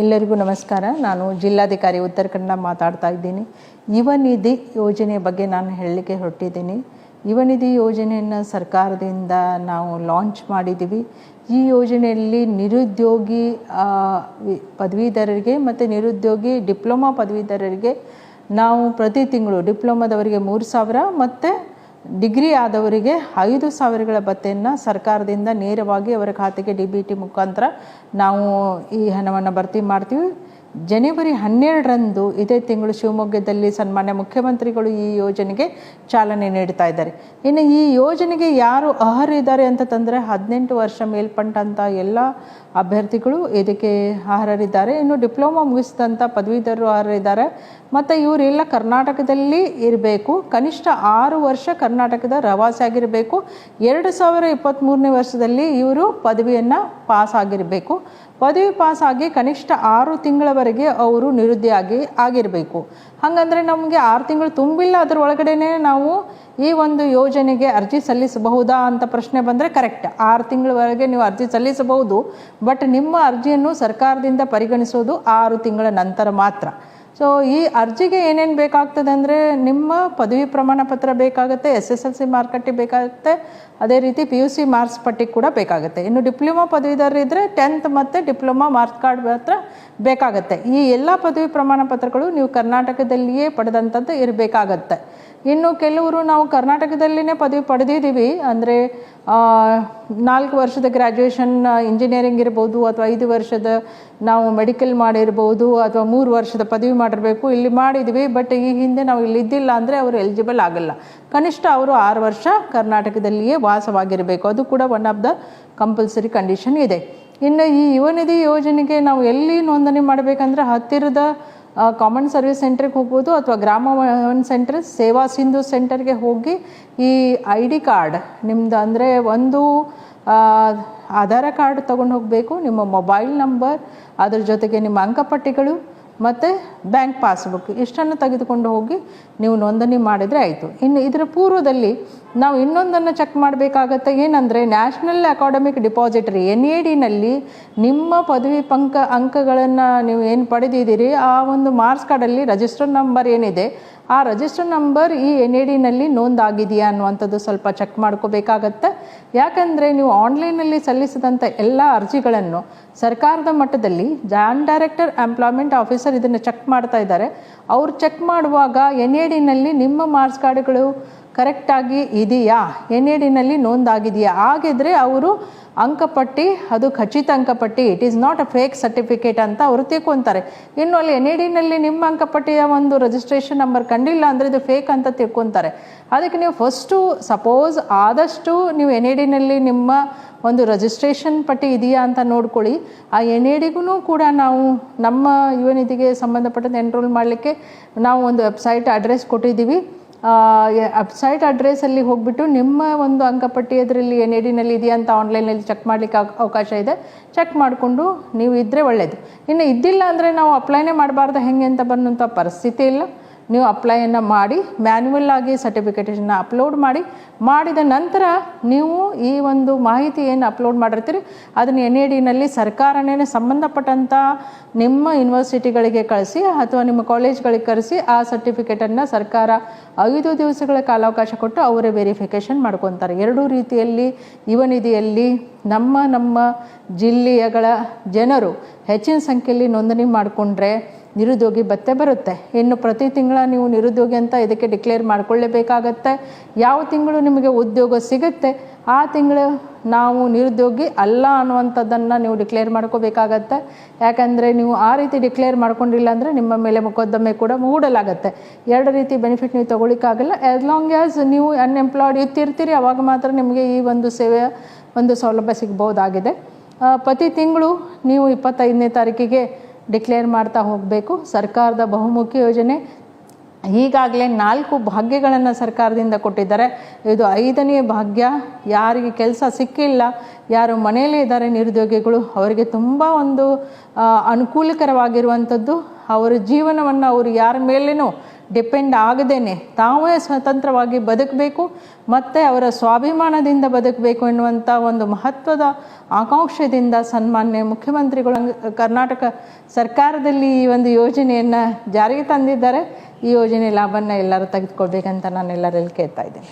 ಎಲ್ಲರಿಗೂ ನಮಸ್ಕಾರ. ನಾನು ಜಿಲ್ಲಾಧಿಕಾರಿ ಉತ್ತರ ಕನ್ನಡ ಮಾತಾಡ್ತಾ ಇದ್ದೀನಿ. ಯುವ ನಿಧಿ ಯೋಜನೆ ಬಗ್ಗೆ ನಾನು ಹೇಳಲಿಕ್ಕೆ ಹೊರಟಿದ್ದೀನಿ. ಯುವನಿಧಿ ಯೋಜನೆಯನ್ನು ಸರ್ಕಾರದಿಂದ ನಾವು ಲಾಂಚ್ ಮಾಡಿದ್ದೀವಿ. ಈ ಯೋಜನೆಯಲ್ಲಿ ನಿರುದ್ಯೋಗಿ ಪದವೀಧರರಿಗೆ ಮತ್ತು ನಿರುದ್ಯೋಗಿ ಡಿಪ್ಲೊಮಾ ಪದವೀಧರರಿಗೆ ನಾವು ಪ್ರತಿ ತಿಂಗಳು ಡಿಪ್ಲೊಮಾದವರಿಗೆ ಮೂರು ಸಾವಿರ ಮತ್ತು ಡಿಗ್ರಿ ಆದವರಿಗೆ ಐದು ಸಾವಿರಗಳ ಭತ್ತೆಯನ್ನು ಸರ್ಕಾರದಿಂದ ನೇರವಾಗಿ ಅವರ ಖಾತೆಗೆ ಡಿ ಬಿ ಟಿ ಮುಖಾಂತರ ನಾವು ಈ ಹಣವನ್ನು ಭರ್ತಿ ಮಾಡ್ತೀವಿ. ಜನವರಿ ಹನ್ನೆರಡರಂದು ಇದೇ ತಿಂಗಳು ಶಿವಮೊಗ್ಗದಲ್ಲಿ ಸನ್ಮಾನ್ಯ ಮುಖ್ಯಮಂತ್ರಿಗಳು ಈ ಯೋಜನೆಗೆ ಚಾಲನೆ ನೀಡ್ತಾ ಇದ್ದಾರೆ. ಇನ್ನು ಈ ಯೋಜನೆಗೆ ಯಾರು ಅರ್ಹರಿದ್ದಾರೆ ಅಂತ ತಂದರೆ ಹದಿನೆಂಟು ವರ್ಷ ಮೇಲ್ಪಟ್ಟಂಥ ಎಲ್ಲ ಅಭ್ಯರ್ಥಿಗಳು ಇದಕ್ಕೆ ಅರ್ಹರಿದ್ದಾರೆ. ಇನ್ನು ಡಿಪ್ಲೊಮಾ ಮುಗಿಸಿದಂಥ ಪದವೀಧರರು ಅರ್ಹರಿದ್ದಾರೆ. ಮತ್ತು ಇವರೆಲ್ಲ ಕರ್ನಾಟಕದಲ್ಲಿ ಇರಬೇಕು. ಕನಿಷ್ಠ ಆರು ವರ್ಷ ಕರ್ನಾಟಕದ ಪ್ರವಾಸಿ ಆಗಿರಬೇಕು. ಎರಡು ಸಾವಿರ ಇಪ್ಪತ್ತ್ಮೂರನೇ ವರ್ಷದಲ್ಲಿ ಇವರು ಪದವಿಯನ್ನು ಪಾಸ್ ಆಗಿರಬೇಕು. ಪದವಿ ಪಾಸ್ ಆಗಿ ಕನಿಷ್ಠ ಆರು ತಿಂಗಳವರೆಗೆ ಅವರು ನಿರುದ್ಯೋಗಿ ಆಗಿರಬೇಕು. ಹಾಗಂದರೆ ನಮಗೆ ಆರು ತಿಂಗಳು ತುಂಬಿಲ್ಲ, ಅದರ ಒಳಗಡೆನೆ ನಾವು ಈ ಒಂದು ಯೋಜನೆಗೆ ಅರ್ಜಿ ಸಲ್ಲಿಸಬಹುದಾ ಅಂತ ಪ್ರಶ್ನೆ ಬಂದರೆ ಕರೆಕ್ಟ್ ಆರು ತಿಂಗಳವರೆಗೆ ನೀವು ಅರ್ಜಿ ಸಲ್ಲಿಸಬಹುದು ಬಟ್ ನಿಮ್ಮ ಅರ್ಜಿಯನ್ನು ಸರ್ಕಾರದಿಂದ ಪರಿಗಣಿಸೋದು ಆರು ತಿಂಗಳ ನಂತರ ಮಾತ್ರ. ಸೊ ಈ ಅರ್ಜಿಗೆ ಏನೇನು ಬೇಕಾಗ್ತದೆ ಅಂದರೆ ನಿಮ್ಮ ಪದವಿ ಪ್ರಮಾಣ ಪತ್ರ ಬೇಕಾಗುತ್ತೆ ಎಸ್ ಎಸ್ ಎಲ್ ಸಿ ಮಾರ್ಕಟ್ಟಿ ಬೇಕಾಗುತ್ತೆ, ಅದೇ ರೀತಿ ಪಿ ಯು ಸಿ ಮಾರ್ಕ್ಸ್ ಪಟ್ಟಿ ಕೂಡ ಬೇಕಾಗುತ್ತೆ. ಇನ್ನು ಡಿಪ್ಲೊಮಾ ಪದವೀಧರ ಇದ್ದರೆ ಟೆಂತ್ ಮತ್ತು ಡಿಪ್ಲೊಮಾ ಮಾರ್ಕ್ಸ್ ಕಾರ್ಡ್ ಮಾತ್ರ ಬೇಕಾಗುತ್ತೆ. ಈ ಎಲ್ಲ ಪದವಿ ಪ್ರಮಾಣ ಪತ್ರಗಳು ನೀವು ಕರ್ನಾಟಕದಲ್ಲಿಯೇ ಪಡೆದಂಥದ್ದು ಇರಬೇಕಾಗತ್ತೆ. ಇನ್ನು ಕೆಲವರು ನಾವು ಕರ್ನಾಟಕದಲ್ಲಿನೇ ಪದವಿ ಪಡೆದಿದ್ದೀವಿ, ಅಂದರೆ ನಾಲ್ಕು ವರ್ಷದ ಗ್ರ್ಯಾಜುಯೇಷನ್ ಇಂಜಿನಿಯರಿಂಗ್ ಇರ್ಬೋದು ಅಥವಾ ಐದು ವರ್ಷದ ನಾವು ಮೆಡಿಕಲ್ ಮಾಡಿರ್ಬೋದು ಅಥವಾ ಮೂರು ವರ್ಷದ ಪದವಿ ಮಾಡಿರಬೇಕು, ಇಲ್ಲಿ ಮಾಡಿದ್ವಿ ಬಟ್ ಈ ಹಿಂದೆ ನಾವು ಇಲ್ಲಿ ಇದ್ದಿಲ್ಲ ಅಂದರೆ ಅವರು ಎಲಿಜಿಬಲ್ ಆಗಲ್ಲ. ಕನಿಷ್ಠ ಅವರು ಆರು ವರ್ಷ ಕರ್ನಾಟಕದಲ್ಲಿಯೇ ವಾಸವಾಗಿರಬೇಕು. ಅದು ಕೂಡ one of the compulsory condition ಇದೆ. ಇನ್ನು ಈ ಯುವನಿಧಿ ಯೋಜನೆಗೆ ನಾವು ಎಲ್ಲಿ ನೋಂದಣಿ ಮಾಡಬೇಕಂದ್ರೆ ಹತ್ತಿರದ ಕಾಮನ್ ಸರ್ವಿಸ್ ಸೆಂಟ್ರಿಗೆ ಹೋಗ್ಬೋದು ಅಥವಾ ಗ್ರಾಮ ಸೆಂಟರ್ ಸೇವಾ ಸಿಂಧು ಸೆಂಟರ್ಗೆ ಹೋಗಿ ಈ ಐ ಡಿ ಕಾರ್ಡ್ ನಿಮ್ದು ಅಂದರೆ ಒಂದು ಆಧಾರ ಕಾರ್ಡ್ ತೊಗೊಂಡು ಹೋಗಬೇಕು ನಿಮ್ಮ ಮೊಬೈಲ್ ನಂಬರ್ ಅದರ ಜೊತೆಗೆ ನಿಮ್ಮ ಅಂಕಪಟ್ಟಿಗಳು ಮತ್ತು ಬ್ಯಾಂಕ್ ಪಾಸ್ಬುಕ್ ಇಷ್ಟನ್ನು ತೆಗೆದುಕೊಂಡು ಹೋಗಿ ನೀವು ನೋಂದಣಿ ಮಾಡಿದರೆ ಆಯಿತು. ಇನ್ನು ಇದರ ಪೂರ್ವದಲ್ಲಿ ನಾವು ಇನ್ನೊಂದನ್ನು ಚೆಕ್ ಮಾಡಬೇಕಾಗತ್ತೆ. ಏನಂದರೆ national academic depository N A ಡಿನಲ್ಲಿ ನಿಮ್ಮ ಪದವಿ ಪಂಕ ಅಂಕಗಳನ್ನು ನೀವು ಏನು ಪಡೆದಿದ್ದೀರಿ, ಆ ಒಂದು ಮಾರ್ಕ್ಸ್ ಕಾರ್ಡಲ್ಲಿ ರಜಿಸ್ಟರ್ ನಂಬರ್ ಏನಿದೆ, ಆ ರಜಿಸ್ಟರ್ ನಂಬರ್ ಈ ಎನ್ ಎ ಡಿನಲ್ಲಿ ನೋಂದಾಗಿದೆಯಾ ಅನ್ನುವಂಥದ್ದು ಸ್ವಲ್ಪ ಚೆಕ್ ಮಾಡ್ಕೋಬೇಕಾಗತ್ತೆ. ಯಾಕಂದರೆ ನೀವು ಆನ್ಲೈನಲ್ಲಿ ಸಲ್ಲಿಸಿದಂಥ ಎಲ್ಲ ಅರ್ಜಿಗಳನ್ನು ಸರ್ಕಾರದ ಮಟ್ಟದಲ್ಲಿ ಜಾನ್ ಡೈರೆಕ್ಟರ್ ಎಂಪ್ಲಾಯ್ಮೆಂಟ್ ಆಫೀಸರ್ ಇದನ್ನು ಚೆಕ್ ಮಾಡ್ತಾ ಇದ್ದಾರೆ. ಅವ್ರು ಚೆಕ್ ಮಾಡುವಾಗ ಎನ್ ಎ ಡಿನಲ್ಲಿ ನಿಮ್ಮ ಮಾರ್ಕ್ಸ್ ಕಾರ್ಡ್ಗಳು ಕರೆಕ್ಟಾಗಿ ಇದೆಯಾ? ಎನ್ ಎ ಡಿನಲ್ಲಿ ನೋಂದಾಗಿದೆಯಾ? ಹಾಗಿದ್ರೆ ಅವರು ಅಂಕಪಟ್ಟಿ, ಅದು ಖಚಿತ ಅಂಕಪಟ್ಟಿ it is not a fake certificate ಅಂತ ಅವರು ತಿಳ್ಕೊತಾರೆ. ಇನ್ನು ಅಲ್ಲಿ ಎನ್ ಎ ಡಿನಲ್ಲಿ ನಿಮ್ಮ ಅಂಕಪಟ್ಟಿಯ ಒಂದು ರಿಜಿಸ್ಟ್ರೇಷನ್ ನಂಬರ್ ಕಂಡಿಲ್ಲ ಅಂದರೆ ಇದು ಫೇಕ್ ಅಂತ ತಿಳ್ಕೊತಾರೆ. ಅದಕ್ಕೆ ನೀವು ಫಸ್ಟು ಸಪೋಸ್ ಆದಷ್ಟು ನೀವು ಎನ್ ಎ ಡಿನಲ್ಲಿ ನಿಮ್ಮ ಒಂದು ರಿಜಿಸ್ಟ್ರೇಷನ್ ಪಟ್ಟಿ ಇದೆಯಾ ಅಂತ ನೋಡ್ಕೊಳ್ಳಿ. ಆ ಎನ್ ಎ ಡಿಗೂ ಕೂಡ ನಾವು ನಮ್ಮ ಯುವನಿಧಿಗೆ ಸಂಬಂಧಪಟ್ಟಂತೆ ಎನ್ರೋಲ್ ಮಾಡಲಿಕ್ಕೆ ನಾವು ಒಂದು ವೆಬ್ಸೈಟ್ ಅಡ್ರೆಸ್ ಕೊಟ್ಟಿದ್ದೀವಿ. ವೆಬ್ಸೈಟ್ ಅಡ್ರೆಸ್ಸಲ್ಲಿ ಹೋಗ್ಬಿಟ್ಟು ನಿಮ್ಮ ಒಂದು ಅಂಕಪಟ್ಟಿ ಅದರಲ್ಲಿ ಎನ್ ಎ ಡಿನಲ್ಲಿ ಇದೆಯಾ ಅಂತ ಆನ್ಲೈನಲ್ಲಿ ಚೆಕ್ ಮಾಡಲಿಕ್ಕೆ ಅವಕಾಶ ಇದೆ. ಚೆಕ್ ಮಾಡಿಕೊಂಡು ನೀವು ಇದ್ದರೆ ಒಳ್ಳೆಯದು ಇನ್ನು ಇದ್ದಿಲ್ಲ ಅಂದರೆ ನಾವು ಅಪ್ಲೈನೇ ಮಾಡಬಾರ್ದು. ಹೆಂಗೆ ಅಂತ ಬಂದಂಥ ಪರಿಸ್ಥಿತಿ ಇಲ್ಲ. ನೀವು ಅಪ್ಲೈಯನ್ನು ಮಾಡಿ ಮ್ಯಾನ್ಯುವಲ್ ಆಗಿ ಸರ್ಟಿಫಿಕೇಟನ್ನು ಅಪ್ಲೋಡ್ ಮಾಡಿ, ಮಾಡಿದ ನಂತರ ನೀವು ಈ ಒಂದು ಮಾಹಿತಿ ಏನು ಅಪ್ಲೋಡ್ ಮಾಡಿರ್ತೀರಿ. ಅದನ್ನು ಎನ್ ಎ ಡಿನಲ್ಲಿ ಸರ್ಕಾರನೇ ಸಂಬಂಧಪಟ್ಟಂಥ ನಿಮ್ಮ ಯೂನಿವರ್ಸಿಟಿಗಳಿಗೆ ಕಳಿಸಿ ಅಥವಾ ನಿಮ್ಮ ಕಾಲೇಜ್ಗಳಿಗೆ ಕರೆಸಿ ಆ ಸರ್ಟಿಫಿಕೇಟನ್ನು ಸರ್ಕಾರ ಐದು ದಿವಸಗಳ ಕಾಲಾವಕಾಶ ಕೊಟ್ಟು ಅವರೇ ವೆರಿಫಿಕೇಷನ್ ಮಾಡ್ಕೊತಾರೆ. ಎರಡೂ ರೀತಿಯಲ್ಲಿ, ಯುವ ನಿಧಿಯಲ್ಲಿ ನಮ್ಮ ನಮ್ಮ ಜಿಲ್ಲೆಯಗಳ ಜನರು ಹೆಚ್ಚಿನ ಸಂಖ್ಯೆಯಲ್ಲಿ ನೋಂದಣಿ ಮಾಡಿಕೊಂಡ್ರೆ ನಿರುದ್ಯೋಗಿ ಭತ್ತೆ ಬರುತ್ತೆ. ಇನ್ನು ಪ್ರತಿ ತಿಂಗಳ ನೀವು ನಿರುದ್ಯೋಗಿ ಅಂತ ಇದಕ್ಕೆ ಡಿಕ್ಲೇರ್ ಮಾಡಿಕೊಳ್ಳೇಬೇಕಾಗತ್ತೆ. ಯಾವ ತಿಂಗಳು ನಿಮಗೆ ಉದ್ಯೋಗ ಸಿಗುತ್ತೆ, ಆ ತಿಂಗಳು ನಾವು ನಿರುದ್ಯೋಗಿ ಅಲ್ಲ ಅನ್ನುವಂಥದ್ದನ್ನು ನೀವು ಡಿಕ್ಲೇರ್ ಮಾಡ್ಕೋಬೇಕಾಗತ್ತೆ. ಯಾಕಂದರೆ ನೀವು ಆ ರೀತಿ ಡಿಕ್ಲೇರ್ ಮಾಡ್ಕೊಂಡಿಲ್ಲ ಅಂದರೆ ನಿಮ್ಮ ಮೇಲೆ ಮೊಕದ್ದಮೆ ಕೂಡ ಮೂಡಲಾಗುತ್ತೆ ಎರಡು ರೀತಿ ಬೆನಿಫಿಟ್ ನೀವು ತೊಗೊಳಿಕ್ಕಾಗಲ್ಲ ಆ್ಯಸ್ ಲಾಂಗ್ ಆ್ಯಸ್ ನೀವು ಅನ್ಎಂಪ್ಲಾಯ್ಡ್ ಇತ್ತಿರ್ತೀರಿ ಅವಾಗ ಮಾತ್ರ ನಿಮಗೆ ಈ ಒಂದು ಸೇವೆಯ ಒಂದು ಸೌಲಭ್ಯ ಸಿಗ್ಬೋದಾಗಿದೆ ಪ್ರತಿ ತಿಂಗಳು ನೀವು ಇಪ್ಪತ್ತೈದನೇ ತಾರೀಕಿಗೆ ಡಿಕ್ಲೇರ್ ಮಾಡ್ತಾ ಹೋಗಬೇಕು. ಸರ್ಕಾರದ ಬಹುಮುಖಿ ಯೋಜನೆ. ಈಗಾಗಲೇ ನಾಲ್ಕು ಭಾಗ್ಯಗಳನ್ನು ಸರ್ಕಾರದಿಂದ ಕೊಟ್ಟಿದ್ದಾರೆ. ಇದು ಐದನೇ ಭಾಗ್ಯ. ಯಾರಿಗೆ ಕೆಲಸ ಸಿಕ್ಕಿಲ್ಲ, ಯಾರು ಮನೆಯಲ್ಲೇ ಇದ್ದಾರೆ ನಿರುದ್ಯೋಗಿಗಳು, ಅವರಿಗೆ ತುಂಬ ಒಂದು ಅನುಕೂಲಕರವಾಗಿರುವಂಥದ್ದು. ಅವರ ಜೀವನವನ್ನು ಅವರು ಯಾರ ಮೇಲೇನೂ ಡಿಪೆಂಡ್ ಆಗದೇನೆ. ತಾವೇ ಸ್ವತಂತ್ರವಾಗಿ ಬದುಕಬೇಕು, ಮತ್ತು ಅವರ ಸ್ವಾಭಿಮಾನದಿಂದ ಬದುಕಬೇಕು ಎನ್ನುವಂಥ ಒಂದು ಮಹತ್ವದ ಆಕಾಂಕ್ಷೆಯಿಂದ ಸನ್ಮಾನ್ಯ ಮುಖ್ಯಮಂತ್ರಿಗಳು ಕರ್ನಾಟಕ ಸರ್ಕಾರದಲ್ಲಿ ಈ ಒಂದು ಯೋಜನೆಯನ್ನು ಜಾರಿಗೆ ತಂದಿದ್ದಾರೆ. ಈ ಯೋಜನೆ ಲಾಭವನ್ನು ಎಲ್ಲರೂ ತೆಗೆದುಕೊಳ್ಬೇಕಂತ ನಾನು ಎಲ್ಲರಲ್ಲಿ ಕೇಳ್ತಾ ಇದ್ದೇನೆ.